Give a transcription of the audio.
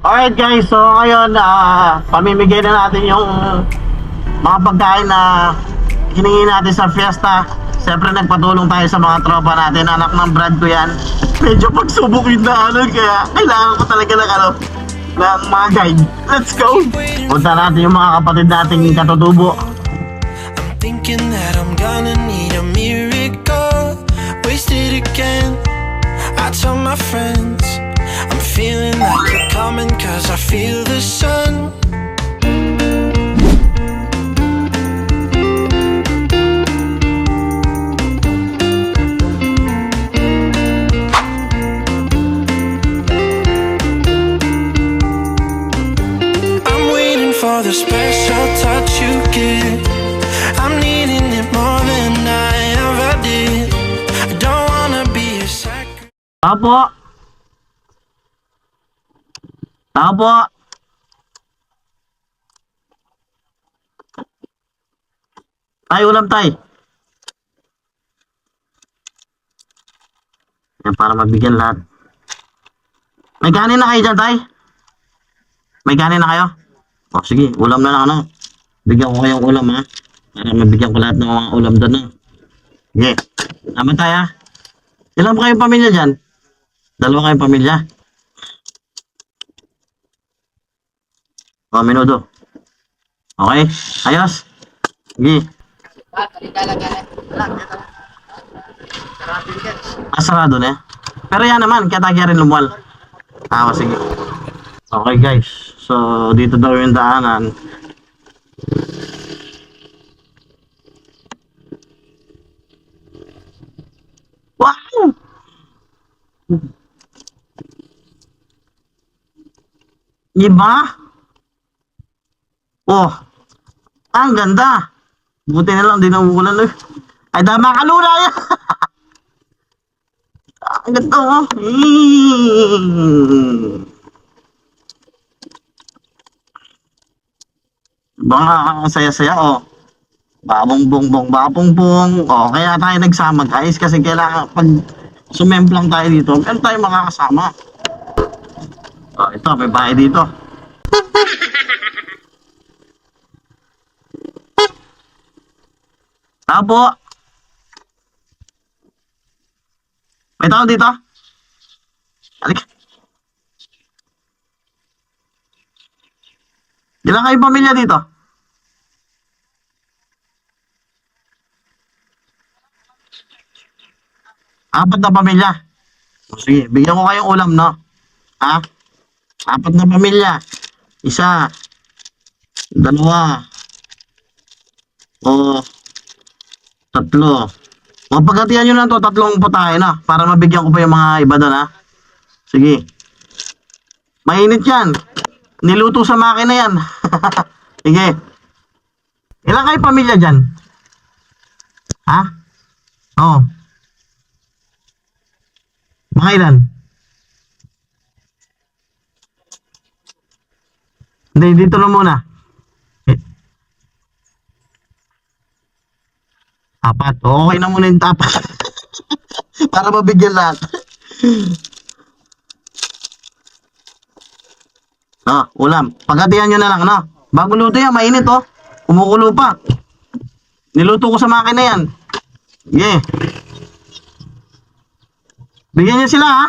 Alright guys, so ngayon ah pamimigay na natin yung mga pagkain na hiningi natin sa fiesta. Siyempre nagpatulong tayo sa mga tropa natin, anak ng Brad ko yan. Medyo pagsubok yung daanan kaya kailangan ko talaga ng ano, ng mga guide. Let's go! Punta natin yung mga kapatid nating katutubo. I'm thinking that I'm gonna need a coming cause I feel the sun. I'm waiting for the special touch you give. I'm needing it more than I ever did. I don't wanna be a sacrifice. Apo! Apo! Tay, ulam tay. Yan, para mabigyan lahat. May kanin na kayo dyan, tay? May kanin na kayo? O, sige, ulam na lang, ano? Bigyan ko kayong ulam, ha? Para mabigyan ko lahat ng mga ulam doon, ha? Sige. Tama tayo, ha? Ilan ba kayong pamilya dyan? Dalawa kayong pamilya? O, minuto. Okay? Ayos? Sige. Ah, sarado na. Pero yan naman, kaya tayo rin lumuwal. Ah, sige. Okay guys, so dito daw yung daanan. Wow! Iba? Oh, ang ganda. Buti na lang, di na umuulan eh. Ay, dama ka lula yan. ang ganda oh. Mm. Baka saya-saya oh. Babong bongbong, babong bong. Oh, kaya tayo nagsama guys kasi kailangan pag sumemplang tayo dito, meron tayo makakasama. Oh, ito, may bahay dito. Apo. May tao dito? Halika. Ilan kayo pamilya dito? Apat na pamilya. Sige, bigyan ko kayong ulam, no? Ha? Apat na pamilya. Isa. Dalawa. O. Tatlo. Mapagkatihan nyo na to, tatlong putahe na. Para mabigyan ko pa yung mga iba doon, ha? Sige. Mainit yan. Niluto sa makina yan. Sige. Ilan kayo pamilya dyan? Ha? Oo. Mga ilan? Hindi, dito na muna. Eh. Apat. Okay na muna yung tapat. Para mabigyan lahat. Ah, ulam. Pagkatihan nyo na lang, ano? Bago luto yan, mainit, oh. Kumukulo pa. Niluto ko sa makina yan. Yeah. Bigyan niyo sila, ha?